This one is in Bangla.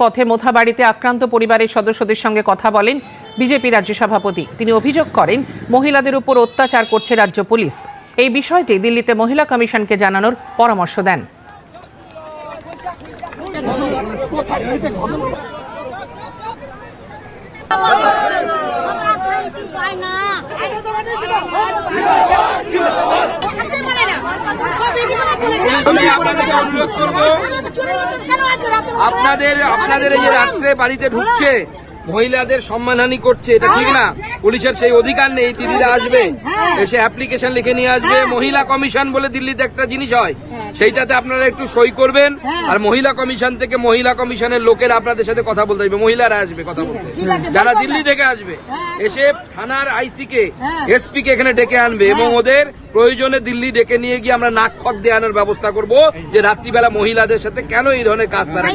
পথে মোথাবাড়িতে আক্রান্ত পরিবারের সদস্যদের সঙ্গে কথা বলেন বিজেপি রাজ্য সভাপতি। তিনি অভিযোগ করেন, মহিলাদের উপর অত্যাচার করছে রাজ্য পুলিশ। এই বিষয়টি দিল্লিতে মহিলা কমিশনকে জানানোর পরামর্শ দেন। করব আপনাদের আপনাদের এই যে রাত্রে বাড়িতে ঢুকছে। মহিলাদের সম্মানহানি করছে এটা ঠিক না। পুলিশের সেই অধিকার নেই দিদিরা আসবে। এসে অ্যাপ্লিকেশন লিখে নিয়ে আসবে। মহিলা কমিশন বলে দিল্লিতে একটা জিনিস হয় সেইটাতে আপনারা একটু সই করবেন। আর মহিলা কমিশন থেকে মহিলা কমিশনের লোকের আপনাদের সাথে কথা বলতে আসবে মহিলারা আসবে কথা বলতে। যারা দিল্লি থেকে আসবে এসে থানার আইসি কে এসপি কে এখানে ডেকে আনবে এবং ওদের প্রয়োজনে দিল্লি ডেকে নিয়ে গিয়ে আমরা নাক খত দিয়ে আনার ব্যবস্থা করব যে রাত্রিবেলা মহিলাদের সাথে কেন এই ধরনের কাজ তারা।